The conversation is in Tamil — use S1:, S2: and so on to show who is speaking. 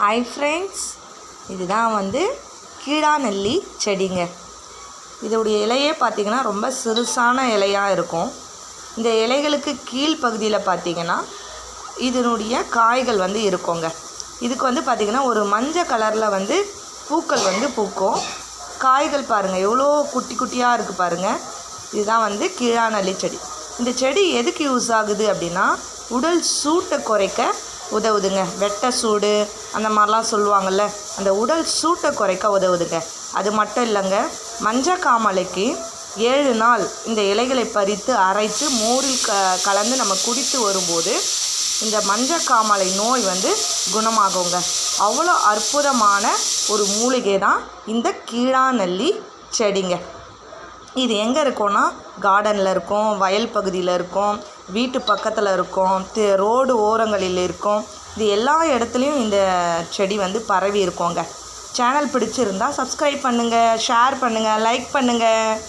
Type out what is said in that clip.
S1: ஹாய் ஃப்ரெண்ட்ஸ் இதுதான் வந்து கீழாநெல்லி செடிங்க. இதோடைய இலையே பார்த்திங்கன்னா ரொம்ப சிறுசான இலையாக இருக்கும். இந்த இலைகளுக்கு கீழ் பகுதியில் பார்த்திங்கன்னா இதனுடைய காய்கள் வந்து இருக்குங்க. இதுக்கு வந்து பார்த்திங்கன்னா ஒரு மஞ்சள் கலரில் வந்து பூக்கள் வந்து பூக்கும். காய்கள் பாருங்கள் எவ்வளோ குட்டி குட்டியாக இருக்குது பாருங்கள் இதுதான் வந்து கீழாநெல்லி செடி. இந்த செடி எதுக்கு யூஸ் ஆகுது அப்படின்னா உடல் சூட்டை குறைக்க உதவுதுங்க. வெட்ட சூடு அந்த மாதிரிலாம் சொல்லுவாங்கள்ல அந்த உடல் சூட்டை குறைக்க உதவுதுங்க. அது மட்டும் இல்லைங்க மஞ்சக்காமலைக்கு ஏழு நாள் இந்த இலைகளை பறித்து அரைத்து மோரில் க கலந்து நம்ம குடித்து வரும்போது இந்த மஞ்சக்காமலை நோய் வந்து குணமாகுங்க. அவ்வளோ அற்புதமான ஒரு மூலிகை தான் இந்த கீழாநெல்லி செடிங்க. இது எங்கே இருக்கோன்னா கார்டனில் இருக்கும் வயல் பகுதியில் இருக்கும் வீட்டு பக்கத்தில் இருக்கும் ரோடு ஓரங்களில் இருக்கும். இது எல்லா இடத்துலையும் இந்த செடி வந்து பரவி இருக்கோங்க. சேனல் பிடிச்சிருந்தா சப்ஸ்கிரைப் பண்ணுங்கள் ஷேர் பண்ணுங்கள் லைக் பண்ணுங்கள்